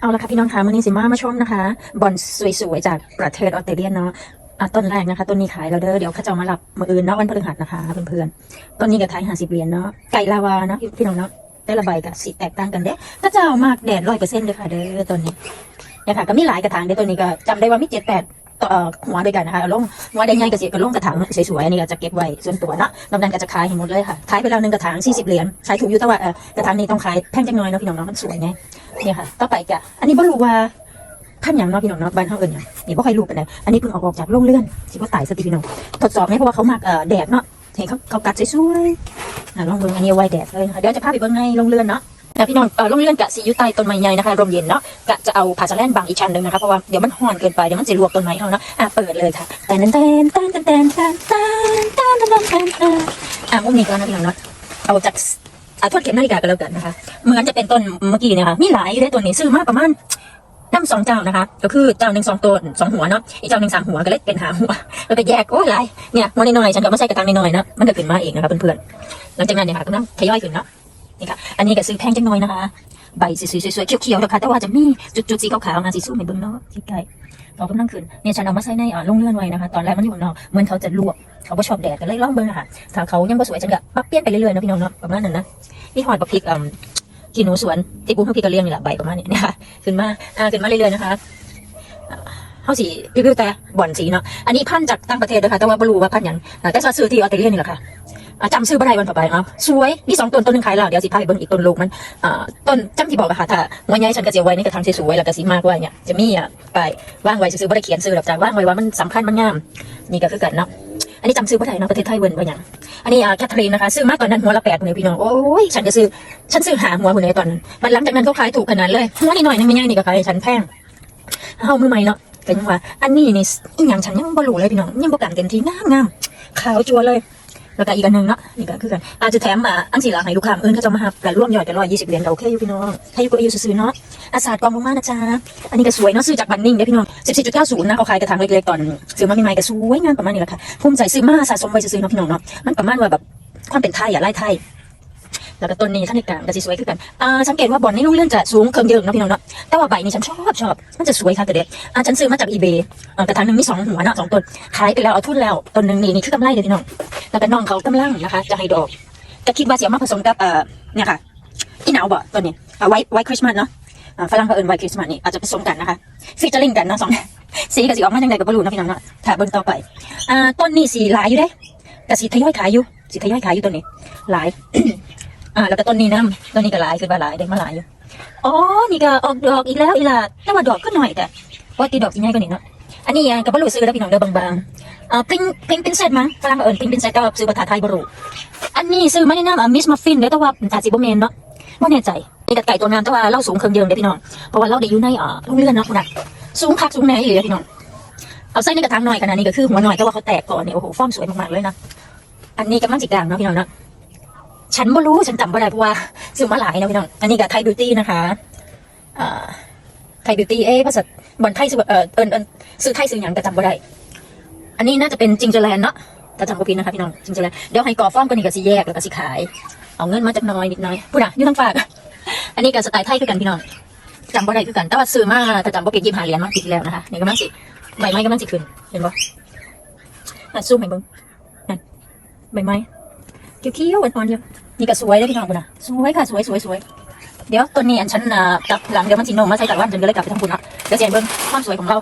เอาละค่ะพี่น้องคะวันนี้สิมามาชมนะคะบอลสวยๆจากประเทศออสเตรเลียเนาะอะต้นแรกนะคะต้นนี้ขายแล้วเด้อเดี๋ยวเขาจะเอามารับมืออื่นเนาะวันพฤหัสนะคะเพื่อนๆต้นนี้ก็ขายห้าสิบเหรียญเนาะไก่ลาวาเนาะพี่น้องเนาะแต่ละใบก็สีแตกต่างกันเด้ก็จะเอามากแดดร้อยเปอร์เซ็นต์เลยค่ะเด้อต้นนี้เนี่ยค่ะก็มีหลายกระถางเด้อต้นนี้ก็จำได้ว่ามีเจ็ดแปดต่อหัวด้วยกันนะคะเอาลงหัวใดใหญ่ก็สิก็ลงกระถางสวยๆอันนี้ก็จะเก็บไว้ส่วนตัวเนาะนอกนั้นก็จะขายให้หมดเลยค่ะขายไปแล้วหนึ่งกระถางสี่สิบเหรียญขายถูกอยู่แต่ว่ากระถางนี้ต้องขายแพงจังน้อยเนาะพี่น้องเนาะมันสวยไง เนี่ยค่ะต่อไปจะอันนี้บ่รู้ว่าพันอย่างนาะพี่น้องเนาะบ้านเขาเอิญอย่างนี่บ่ค่อยรู้ปานใดอันนี้เพิ่งเอาออกจากโรงเรือนสิว่าตายสติพี่น้องทดสอบไหมเพราะว่าเขามักเอ่อแดดเนาะเห็นเขาเขากัดสวยๆอะลองเบิ่งอันนี้ไว้แดดเลยเดี๋ยวจะพาไปเบิ่งในโรงเรือนเนาะแต่พี่น้องเอ่อโรงเรือนกะสิอยู่ใต้ต้นไม้ใหญ่นะคะลมเย็นเนาะกะจะเอาผ้าสะแลนบางอีกชั้นหนึงนะคะเพราะว่าเดี๋ยวมันร้อนเกินไปเดี๋ยวมันจะลวกต้นไม้เขาเนาะอะเปิดเลยค่ะแต่นแตนแตนแตนแตนแตนแตนแตนแตนแตนแตนแตนอะมุมนี้ก็นะพี่น้องเนาะเอาจากอะ ทวดเข็มนาฬิกากันแล้วกันนะคะ เหมือนจะเป็นต้นเมื่อกี้เนี่ยค่ะมีหลายอยู่ได้ต้นนี้ซื้อมาประมาณน้ำสองเจ้านะคะ ก็คือเจ้าหนึ่งสองตัวสองหัวเนาะอีกเจ้าหนึ่งสามหัวก็เลยเป็นหาหัวแล้วก็แยกโอ้ยหลายเนี่ยหัวน้อยๆฉันก็ไม่ใช่กระตังน้อยๆนะมันก็ขึ้นมาเองนะคะเพื่อนๆหลังจากนั้นเนี่ยค่ะก็น้ำทยอยขึ้นเนาะนี่ค่ะอันนี้ก็ซื้อแพงจังน้อยนะคะ ใบสวยๆๆเขียวๆนะคะแต่ว่าจะมีจุดๆสีขาวๆนะสีสู้ในเบื้องเนาะที่ไกลเรากำลังขึ้นเนี่ยฉันเอามาใส่ในอ่าโรงเรือนไว้นะคะ ตอนแรกมันอยู่ข้างนอกเหมือนเขาจะลวกเขาก็ชอบแดดก็เลยล่องเบิ่งอะค่ะถ้าเขายังบ่สวยฉันก็ปรับเปลี่ยนไปเรื่อยๆนะพี่น้องเนาะประมาณนั้นนะนี่หอดบักพริกอ่ากินหนูสวนที่ปูเพิ่งพี่กระเลี้ยงนี่แหละใบประมาณนี้นะคะขึ้นมาอ่าขึ้นมาเรื่อยๆนะคะเขาสีรีวิวแต่บ่อนสีเนาะอันนี้พันจากต่างประเทศนะคะแต่ว่าไม่รู้ว่าพันธุ์หยังอ่าแต่ว่าซื้อที่ออสเตรเลียนี่แหละค่ะ อ่าจำซื้อบ่ได้วันต่อไปเอาสวยมีสองต้นต้นหนึงขายแล้วเดี๋ยวสิพาไปเบิ่งอีกต้นลูกมันอ่าต้นจำที่บอกอะค่ะถ้าหัวใหญ่ฉันก็จะเอาไว้ในกระถางสวยๆแล้วก็สีมากไว้เนี่ยจะมีอะไปว่างไว้ซื้อๆบ่ได้เขียนซื้อหรอกจ้ะว่างไว้ว่ามันสำคัญมันงามนี่ก็คือกันเนาะอันนี้จำซื้อบ่ได้เนาะประเทศไทยเวิร์นว่าหยังอันนี้อ่าแคทเธอรีนนะคะซื้อมาตอนนั้นหัวละแปดเนี่ยพี่น้องโอ้ยฉันก็ซื้อฉันซื้อหาหัวคนนี้ตอนนั้นมันหลังจากนั้นเขาขายถูกขนาดเลยหัวนี่หน่อยนึงไม่ง่ายนี่ก็ขายให้ฉันแพงเอามือใหม่เนาะก็ยังว่าอันนี้นี่อีหยังฉันยังบ่รู้เลยพี่น้องยังบ่กันเต็มที่งามงามขาวจัวเลย แล้วก็อีกอันหนึ่งเนาะนี่ก็คือกันอาจจะแถมมาอันสี่หลังให้ลูกค้าอื่นเขาจะมาหับกันร่วมย่อดกันร้อยยี่สิบเหรียญก็โอเคอยู่พี่น้องให้อยู่ก็อยู่ซื้อเนาะอาศาสตร์กองลงมานะจ๊ะอันนี้ก็สวยเนาะซื้อจากบันนิ่งเด้อพี่น้องสิบสี่จุดเก้าศูนย์นะเขาขายกระถางเล็กๆตอนซื้อมาใหม่ๆก็สวยงามประมาณนี้แหละค่ะภูมิใจซื้อมาสะสมไว้ซื้อเนาะพี่น้องเนาะมันประมาณว่าแบบความเป็นไทยอะไล่ไทยแล้วก็ต้นนี้ท่านในกลางก็จะสวยขึ้นกันอ่าสังเกตว่าบอลในลูกเลื่อนจะสูงเคิงเยอะเนะพี่น้องเนาะ แต่ว่าใบนี้ฉันชอบชอบ มันจะสวยค่ะแต่เด็ดอ่าฉันซื้อมาจากอีเบย์อ่ากระถางหนึ่งมีสองหัวเนาะสองต้น ขายไปแล้วเอาทุนแล้ว ต้นหนึ่งนี่นี่คือกำไรเลยพี่น้อง แล้วก็น้องเขากำลังนะคะ จะให้ดอกจะคิดว่าเสียมาผสมกับเอ่อเนี่ยค่ะอีหนาวบ่ต้นนี้อ่าไว้ไว้คริสต์มาสเนาะอ่าฝรั่งเขเอินไว้คริสต์มาสนี่อาจจะผสมกันนะคะฟีเจอริงกันเนาะสองสีกับสีออกมาจังไดกับบอลูนะพี่น้องเนาะถ้าเบิ่งต่อไปอ่าต้นนี้สีหลายอยู่เด้แต่สีทยอยขายอยู่สีทยอยขายอยู่ต้นนี้ หลายอ่าแล้วก็ต้นนี้นะต้นนี้ก็หลายคือว่าหลายได้มาหลายอยู่อ๋อนี่ก็ออกดอกอีกแล้วอีหล่ะแต่ว่าดอกก็หน่อยแต่ว่าตีดอกสิง่ายกว่านี้เนาะ อันนี้อะก็บ่รู้ซื้อแล้วพี่น้องเด้อบางๆอ่าพิงพิงเป็นเซตมั้งฝรั่งเอิ้นพิงเป็นเซตก็ซื้อภาษาไทยบ่รู้อันนี้ซื้อมาในนามมิสมัฟฟินเด้อแต่ว่าอาจสิบ่แม่นเนาะบ่แน่ใจนี่ก็ไก่ตัวงามแต่ว่าเราสูงเครื่องเยิงเด้อพี่น้องเพราะว่าเราได้อยู่ในอ่าโรงเรือนเนาะคุณน่ะสูงคักสูงแน่อยู่เด้อพี่น้องเอาใส่ในกระถางหน่อยขนาดนี้ก็คือหัวหน่อยแต่ว่าเขาแตกก่อนเนี่ยโอ้โหฟอมสวยมากๆเลยนะอันนี้กำลังจิกลางเนาะพี่น้องเนาะฉันไม่รู้ฉันจำไม่ได้เพราะว่าซื้อมาหลายนะพี่น้อง อันนี้กับไทยบิวตี้นะคะอ่าไทยบิวตี้เอ๊ะภาษา บอลไทยซื้อเออเอินเอินซื้อไทยซื้อหยังแต่จำไม่ได้ อันนี้น่าจะเป็นจิงเจอแลนด์เนาะแต่จำไม่ผิดนะคะพี่น้องจิงเจอแลนด์เดี๋ยวให้กอฟ้อมกันนี่ก็สิแยกแล้วก็สิขาย เอาเงินมาจากน้อยนิดน่อยพูดอะอยืนทางฝาก อันนี้ก็สไตล์ไทยคือกันพี่น้องจำไม่ได้คือกันแต่ว่าซื้อมาแต่จำไม่ผิดยี่ห้าเหรียญมาปิดแล้วนะคะนี่ก็มันสิใบไม้ก็มันสิขึ้นเห็นปะอะซูมให้เบิ่งนั่นใบไม้เขียวๆอ่อนๆเดียวนี่ก็สวยเลยพี่น้องคุณนะสวยค่ะสวยสวยสวยเดี๋ยวตัวนี้อันฉันอ่ากลับหลังเดี๋ยวมันสิโนมมาใส่กลับว่านฉันก็เลยกลับไปทำบุญละ เดี๋ยวเจนเบิ้งความสวยของเรา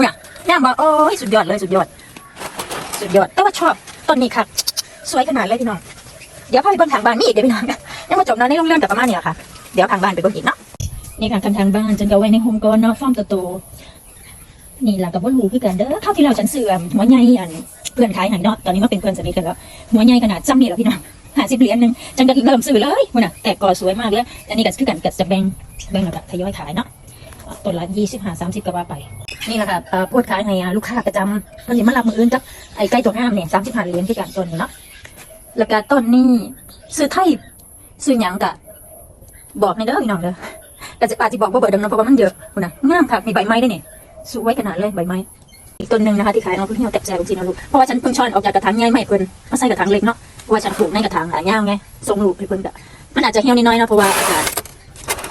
เนี่ยย่างบอกโอ้ยสุดยอดเลยสุดยอด สุดยอดแต่ว่าชอบต้นนี้ค่ะ สวยขนาดเลยพี่น้อง เดี๋ยวพาไปเบิ้งทางบ้านนี่อีกเดี๋ยวพี่น้องยังมาจบนะในโรงเรียนกับประมาณนี้แหละค่ะ เดี๋ยวทางบ้านไปเบิ้งอีกเนาะนี่ค่ะทางทางบ้านฉันก็ไว้ในโฮมก่อนเนาะฟาร์มโตนี่แหละกับว่ารูคือกันเด้อเข้าที่เราฉันเสื่อมหัวใหญ่อันเพื่อนขายใหายเนาะตอนนี้มาเป็นเพื่อนสนิทกันแล้วหัวใหญ่ขนาดซ้ำนี่แหละพี่น้องห้าสิบเหรียญหนึ่งจังก็เริ่มซื้อเลยคุณน่ะแต่กอสวยมากเลยอันนี้ก็คือกันก็จะแบ่งแบ่งแล้วก็ทยอยขายเนาะ ต้นละยี่สิบห้าสามสิบก็ว่าไป นี่แหละค่ะพูดขายให้ลูกค้าประจำมันสิมารับมืออื่นจักไอ้ใกล้ตัวงามเนี่ยสามสิบห้าเหรียญที่กันต้นนี้เนาะแล้วก็ต้นนี้ซื้อไทยซื้อหยังกะ บอกในเด้อพี่น้องเด้อแต่จะอาจจะบอกว่าเบิดดังนะเพราะว่ามันเยอะคุณนะงามค่ะมีใบไม้ด้วยเนี่ยสวยขนาดเลยใบไม้อีกต้นหนึ่งนะคะที่ขายเอาเพื่อนเอาแตกแจกจริงนะลูกเพราะว่าฉันเพิ่งช้อนออกจากกระถางใหญ่ไม่เพิ่นมาใส่กระถางเล็กเนาะเพราะว่าฉันปลูกในกระถางหายาวไงทรงลูกเพิ่นกะมันอาจจะเหี่ยวนิดน้อยนะเพราะว่าอากาศ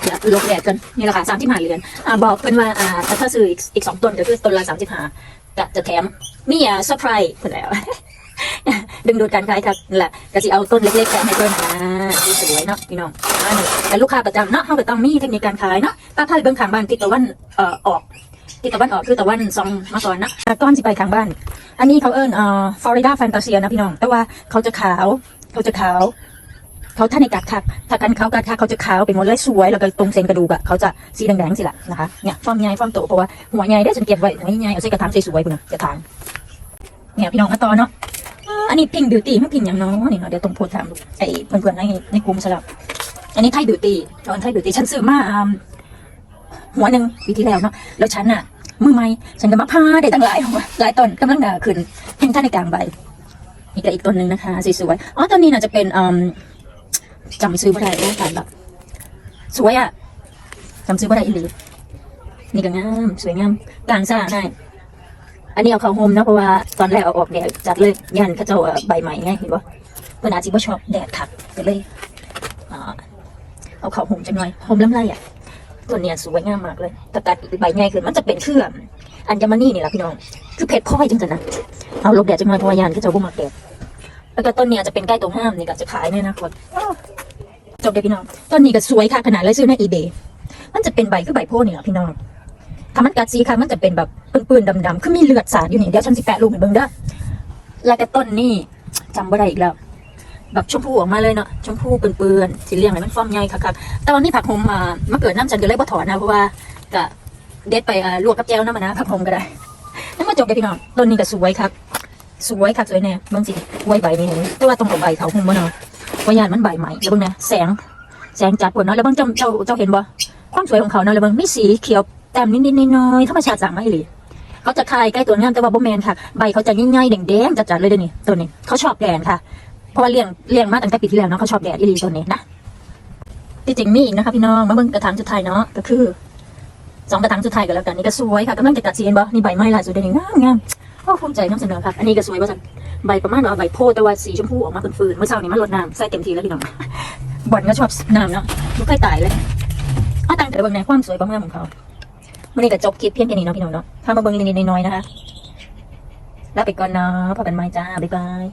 ดี๋ยวลบแดดกันนี่แหละค่ะสามสิบห้าเหรียญอ่าบอกเพิ่นว่าอ่าถ้าซื้ออีกอีกสองต้นก็คือต้นละสามสิบห้าจะจะแถมมีอ่าเซอร์ไพรส์เพิ่นแล้วดึงดูดการขายค่ะนั่แหละก็สิเอาต้นเล็กๆแถมให้เพิ่นอ่สวยเนาะพี่น้องอ่านี่แต่ลูกค้าประจำเนาะเฮาก็ต้องมีเทคนิคการขายเนาะป้าพาไปเบิ่งขางบ้านทิศตะวันเอ่อออกทิศตะวันออกคือตะวันซองมาก่อนนะอ่าก้อนสิไปขางบ้าน อันนี้เขาเอิ้นเอ่อฟลอริดาแฟนตาเซียนะพี่น้อง แต่ว่าเขาจะขาวเขาจะขาว เขาถ้าในกัดคักถ้ากันเขากัดคักเขาจะขาวเป็นหมดเลยสวยแล้วก็ตรงเส้นกระดูกอะเขาจะสีแดงๆสิล่ะนะคะเนี่ยฟอมใหญ่ฟอมโตเพราะว่าหัวใหญ่ได้ฉันเก็บไว้หัวใหญ่เอาใส่กระถางสวยๆพุ่นกระถางเนี่ยพี่น้องมาต่อเนาะอันนี้พิงบิวตี้ไม่พิงอย่างน้อยนี่เนาะเดี๋ยวตรงโพสถามดูไอ้เพื่อนๆในในกลุ่มสลับอันนี้ไทยบิวตี้ตอนไทยบิวตี้ฉันซื้อมาอ่าหัวหนึ่งปีที่แล้วเนาะแล้วฉันอะมือไม้ฉันก็มาพาได้ตั้งหลายหลายต้นกำลังด่าขึ้นแห่งท่านในกลางใบนี่ก็อีกต้นหนึ่งนะคะสวยๆอ๋อต้นนี้น่าจะเป็นอืม จำซื้อบ่ได้โอ้ตายแบบสวยอะจำซื้อบ่ได้อีหลีนี่ก็งามสวยงามกลางซ่าได้อันนี้เอาเข้าโฮมนะเพราะว่าตอนแรกเอาออกแดดจัดเลยยันเขาเจ้าใบใหม่ไงเห็นปะเพื่อนอาจจะว่าชอบแดดขัดก็เลยเอาเข้าโฮมจังหน่อยโฮมล้ำไรอะตัวเนี้ยสวยงามมากเลยแต่ตัดใบใหญ่ขึ้นมันจะเป็นเครื่องอัญมณีนี่แหละพี่น้อง คือเพชรพลอยจังจังนะเอาลบแดดจังหน่อยเพราะว่ายันเขาเจ้าบุมักแดดแล้วก็ต้นเนี้ยจะเป็นใกล้ตรงห้ามนี่ก็จะขายในอนาคตจ บเลยพี่น้องต้นนี้ก็สวยค่ะขนาดเลยซื้อในอีเบมันจะเป็นใบคือใบโพนี่แหละพี่น้องถ้ามันกัดสีค่ะมันจะเป็นแบบปื้นๆดำๆคือมีเลือดสาดอยู่นี่เดี๋ยวฉันสิแปะรูปให้เบิ่งเด้อแล้วก็ต้นนี่จำบ่ได้อีกแล้วแบบชมพูออกมาเลยเนาะชมพูเปื้อนๆสีเหลืองอะไรมันฟอมใหญ่ค่ะๆแต่วันนี้ผักหอมมามาเกิดน้ำฉันก็เลยบ่ถอนนะเพราะว่าก็เด็ดไปลวกกับแจ่วน้ำมันนะผักหอมก็ได้นั่นมาจบเลยพี่น้องต้นนี้ก็สวยครับสวยค่ะสวยแน่บิ่งสิไว้ใบนี่แต่ว่าต้องเอาใบเขาหุมมาเนาะ วายานมันใบใหม่แล้วเบิ่งนะแสงแสงจัดปวดเนาะแล้วเบิ่งเจ้าเจ้าเจ้าเห็นบ่ความสวยของเขาเนาะแล้วเบิ่งมีสีเขียวแต้มนิดๆน้อยๆธรรมชาติสั่งมาอีหลีเขาจะคายใกล้ตัวงามแต่ว่าบ่แมนค่ะ ใบเขาจะง่ายๆแดงๆจัดๆเลยเด้อนี่ตัวนี้เขาชอบแดดค่ะเพราะว่าเลี้ยงเลี้ยงมาตั้งแต่ปีที่แล้วเนาะเขาชอบแดดอีหลีตัวนี้นะที่จริงมีอีกนะคะพี่น้องมาเบิ่งกระถางสุดท้ายเนาะก็คือสองกระถางสุดท้ายก็แล้วกันนี่ก็สวยค่ะกำลังจะตัดสีเห็นบ่นี่ใบไม้ลายสุดเด่นงามงามโอ้ภูมิใจนำเสนอค่ะ อันนี้ก็สวยว่าจัง ใบประมาณว่าใบโพแต่ว่าสีชมพูออกมาฟืนๆเมื่อเช้านี้มันรดน้ำใส่เต็มทีแล้วพี่น้องบอลก็ชอบน้ำเนาะไม่เคยตายเลยเอาตังแต่เบิ่งในความสวยความงามของเขาวันนี้ก็จบคลิปเพียงแค่นี้เนาะพี่น้องเนาะถ้ามาเบิ่งนิดๆน้อยๆนะคะลาไปก่อนเนาะพบกันใหม่จ้าบ๊ายบาย